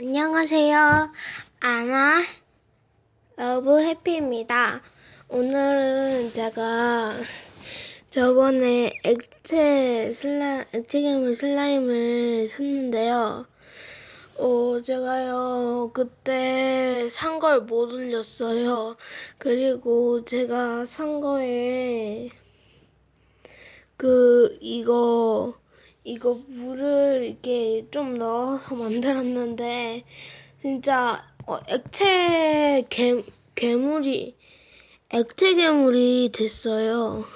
안녕하세요. 아나 러브 해피입니다. 오늘은 제가 저번에 액체 슬라 액체 괴물 슬라임을 샀는데요. 어, 제가요, 그때 산 걸 못 올렸어요. 그리고 제가 산 거에, 그, 이거, 이거 물을 이렇게 좀 넣어서 만들었는데, 진짜, 어, 액체 개, 괴물이, 액체 괴물이 됐어요.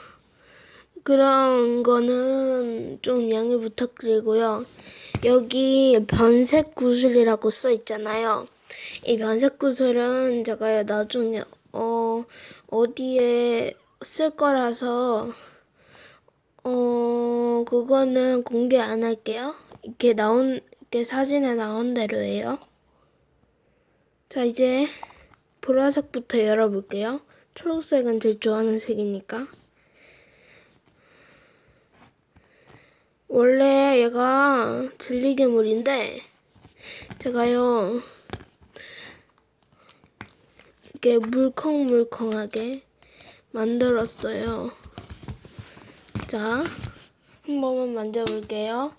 그런 거는 좀 양해 부탁드리고요. 여기 변색 구슬이라고 써 있잖아요. 이 변색 구슬은 제가 나중에 어 어디에 쓸 거라서 어 그거는 공개 안 할게요. 이렇게 나온 이렇게 사진에 나온 대로예요. 자 이제 보라색부터 열어볼게요. 초록색은 제일 좋아하는 색이니까. 원래 얘가 진리괴물인데 제가요 이렇게 물컹물컹하게 만들었어요. 자, 한 번만 만져볼게요.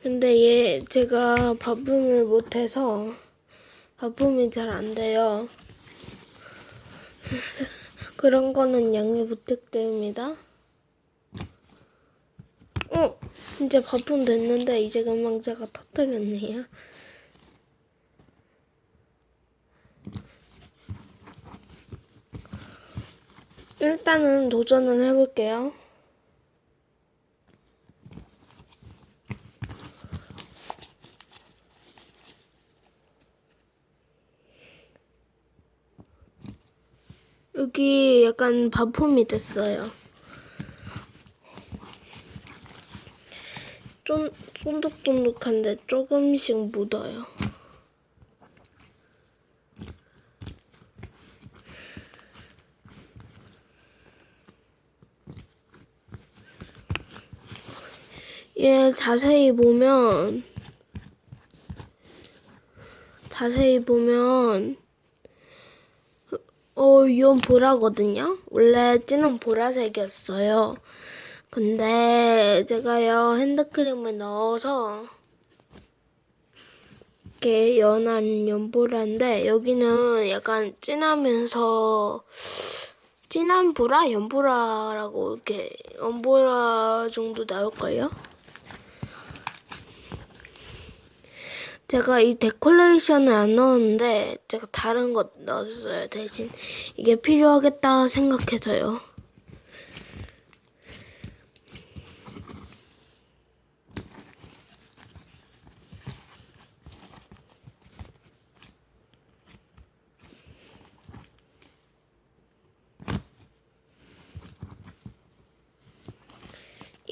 근데 얘 제가 바쁨을 못해서 바쁨이 잘 안 돼요. 그런 거는 양해 부탁드립니다. 어, 이제 바쁨 됐는데 이제 금방 제가 터뜨렸네요. 일단은 도전을 해볼게요. 여기 약간 바품이 됐어요. 좀 쫀득쫀득한데 조금씩 묻어요. 얘 자세히 보면 자세히 보면 어, 이건 보라거든요. 원래 진한 보라색이었어요. 근데 제가요 핸드크림을 넣어서 이렇게 연한 연보라인데 여기는 약간 진하면서 진한 보라, 연보라라고 이렇게 연보라 정도 나올걸요? 제가 이 데코레이션을 안 넣었는데 제가 다른 것 넣었어요 대신 이게 필요하겠다 생각해서요.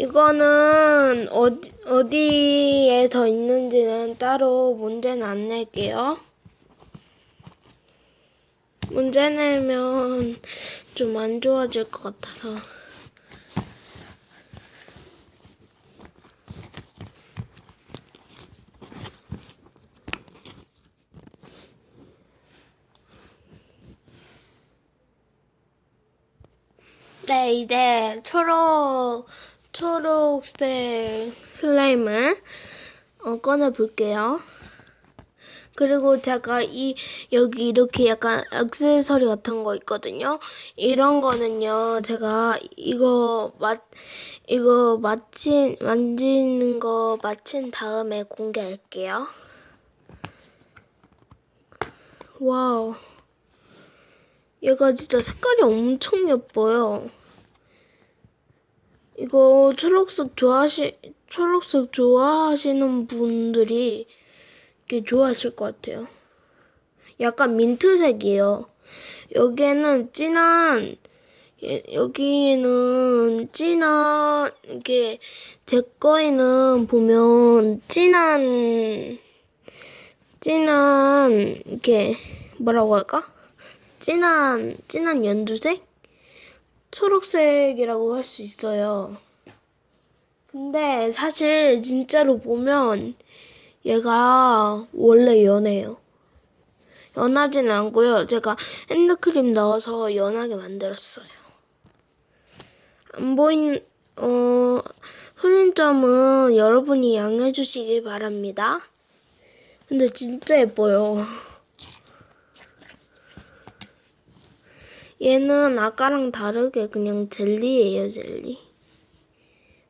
이거는 어디, 어디에서 있는지는 따로 문제는 안 낼게요. 문제 내면 좀 안 좋아질 것 같아서. 네, 이제 초록, 초록색 슬라임을 어, 꺼내 볼게요. 그리고 제가 이 여기 이렇게 약간 액세서리 같은 거 있거든요. 이런 거는요. 제가 이거 맛 이거 마친 만지는 거 마친 다음에 공개할게요. 와우. 얘가 진짜 색깔이 엄청 예뻐요. 이거 초록색 좋아하시 초록색 좋아하시는 분들이 이렇게 좋아하실 것 같아요. 약간 민트색이에요. 여기에는 진한 예, 여기는 진한 이게 제 거에는 보면 진한 진한 이렇게 뭐라고 할까? 진한 진한 연두색 초록색이라고 할 수 있어요. 근데 사실 진짜로 보면 얘가 원래 연해요. 연하지는 않고요. 제가 핸드크림 넣어서 연하게 만들었어요. 안 보인 어 흘린 점은 여러분이 양해해 주시기 바랍니다. 근데 진짜 예뻐요. 얘는 아까랑 다르게 그냥 젤리예요, 젤리.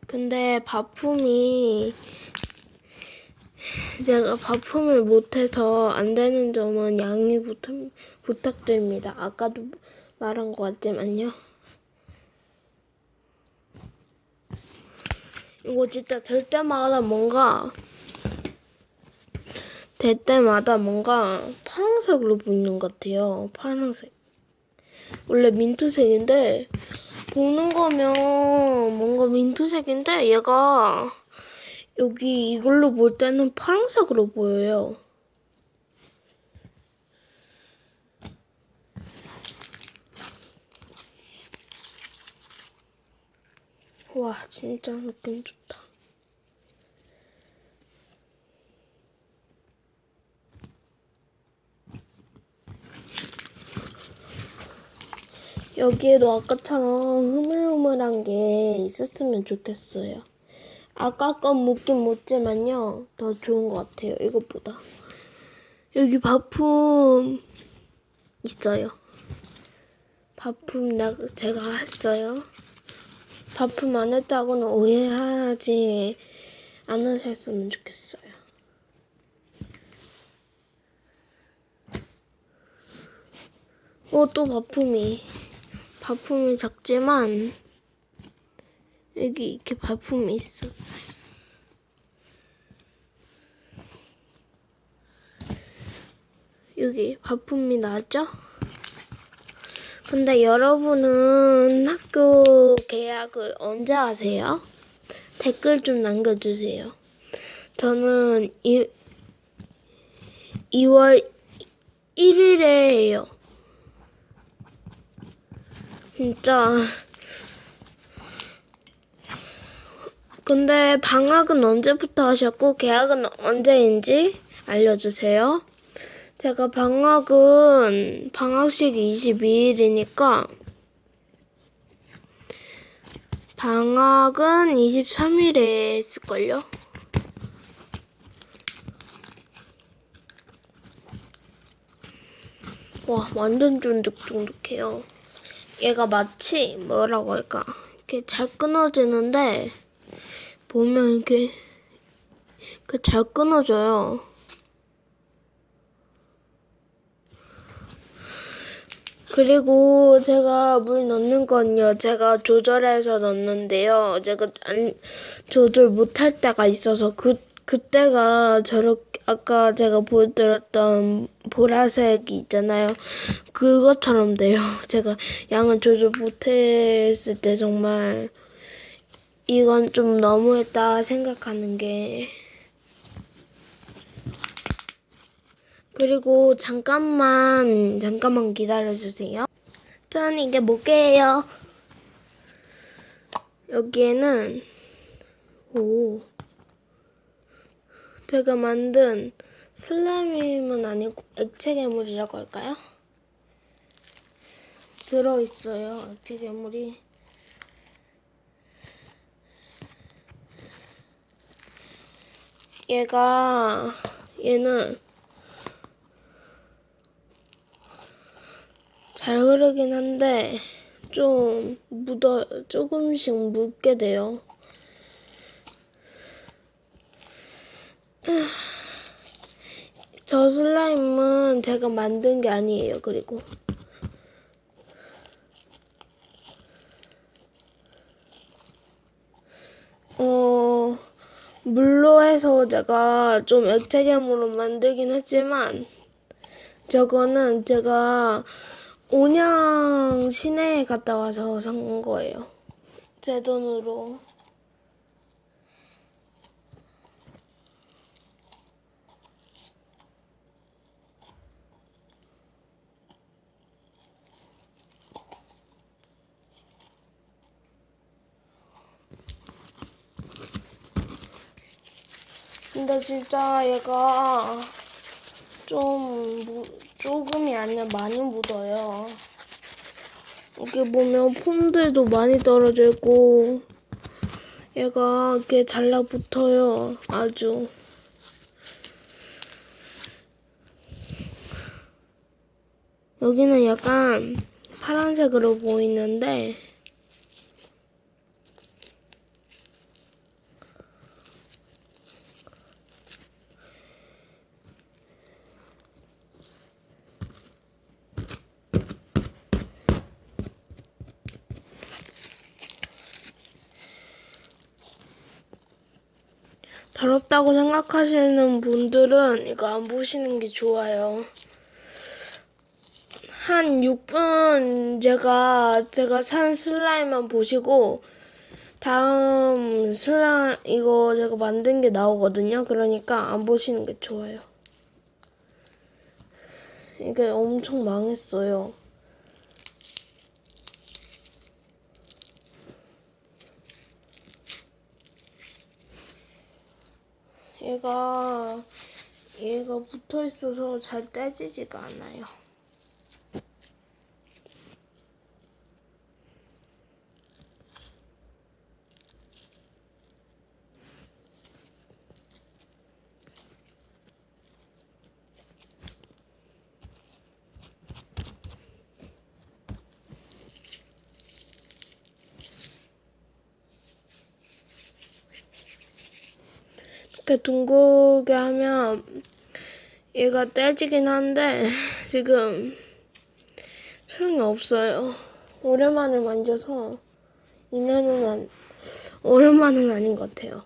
근데 바품이 제가 바품을 못해서 안 되는 점은 양해 부탁, 부탁드립니다. 아까도 말한 것 같지만요. 이거 진짜 될 때마다 뭔가 될 때마다 뭔가 파란색으로 보이는 것 같아요. 파란색. 원래 민트색인데 보는 거면 뭔가 민트색인데 얘가 여기 이걸로 볼 때는 파란색으로 보여요. 와 진짜 느낌 좋다. 여기에도 아까처럼 흐물흐물한 게 있었으면 좋겠어요. 아까 건 묻긴 묻지만요. 더 좋은 것 같아요. 이것보다. 여기 바품 있어요. 바품 나 제가 했어요. 바품 안 했다고는 오해하지 않으셨으면 좋겠어요. 어, 또 바품이. 바품이 작지만, 여기 이렇게 바품이 있었어요. 여기 바품이 나죠? 근데 여러분은 학교 계약을 언제 하세요? 댓글 좀 남겨주세요. 저는 이, 2월 1일에 해요. 진짜. 근데 방학은 언제부터 하셨고 계약은 언제인지 알려주세요. 제가 방학은 방학식 22일이니까 방학은 23일에 했을걸요? 와 완전 쫀득쫀득해요. 얘가 마치 뭐라고 할까 이렇게 잘 끊어지는데 보면 이렇게 잘 끊어져요. 그리고 제가 물 넣는 건요. 제가 조절해서 넣는데요. 제가 안, 조절 못할 때가 있어서 그 그때가 저렇게 아까 제가 보여드렸던 보라색이 있잖아요. 그것처럼 돼요. 제가 양을 조절 못했을 때 정말 이건 좀 너무했다 생각하는 게 그리고 잠깐만 잠깐만 기다려 주세요. 짠 이게 뭐게요? 여기에는 오 제가 만든 슬라임은 아니고 액체 괴물이라고 할까요? 들어 있어요 액체 괴물이. 얘가 얘는 잘 흐르긴 한데 좀 묻어 조금씩 묻게 돼요. 저 슬라임은 제가 만든 게 아니에요. 그리고 어 물로 해서 제가 좀 액체괴물로 만들긴 했지만 저거는 제가 온양 시내에 갔다 와서 산 거예요. 제 돈으로. 진짜 얘가 좀 무, 조금이 아니라 많이 묻어요. 여기 보면 폼들도 많이 떨어져 있고 얘가 이렇게 달라붙어요. 아주. 여기는 약간 파란색으로 보이는데 더럽다고 생각하시는 분들은 이거 안 보시는 게 좋아요. 한 6분 제가 제가 산 슬라임만 보시고 다음 슬라임 이거 제가 만든 게 나오거든요. 그러니까 안 보시는 게 좋아요. 이게 엄청 망했어요. 얘가 얘가 붙어 있어서 잘 떼지지가 않아요. 이렇게 둥글게 하면 얘가 떼지긴 한데 지금 소용이 없어요. 오랜만에 만져서 2년은 안, 오랜만은 아닌 것 같아요.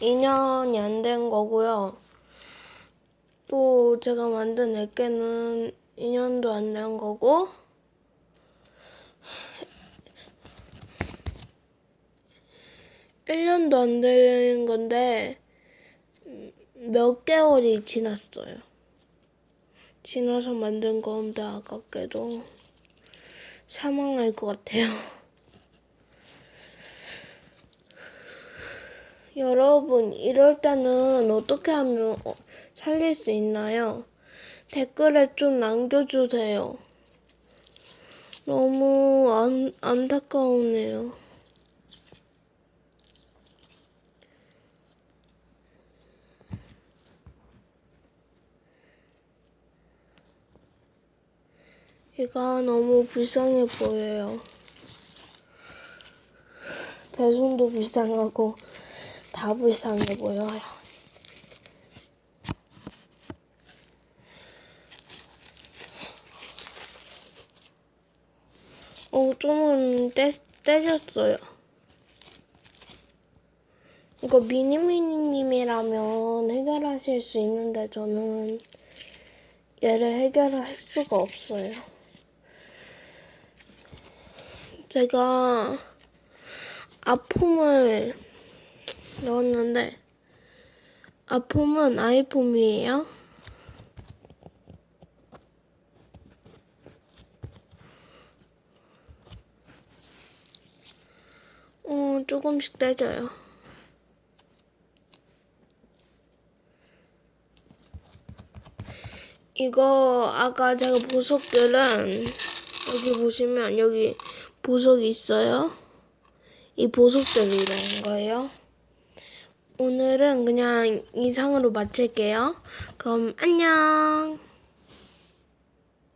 2년이 안 된 거고요. 또 제가 만든 애깨는 2년도 안 된 거고 일 년도 안 된 건데 음, 몇 개월이 지났어요. 지나서 만든 건데 아깝게도 사망할 것 같아요. 여러분 이럴 때는 어떻게 하면 어, 살릴 수 있나요? 댓글에 좀 남겨주세요. 너무 안, 안타까우네요. 얘가 너무 불쌍해 보여요. 제 손도 불쌍하고 다 불쌍해 보여요. 어, 좀은 떼, 떼졌어요. 이거 미니미니님이라면 해결하실 수 있는데 저는 얘를 해결할 수가 없어요. 제가 아폼을 넣었는데 아폼은 아이폼이에요. 어, 조금씩 떼져요. 이거 아까 제가 보석들은 여기 보시면 여기 보석이 있어요. 이 보석들이라는 거예요. 오늘은 그냥 이상으로 마칠게요. 그럼 안녕.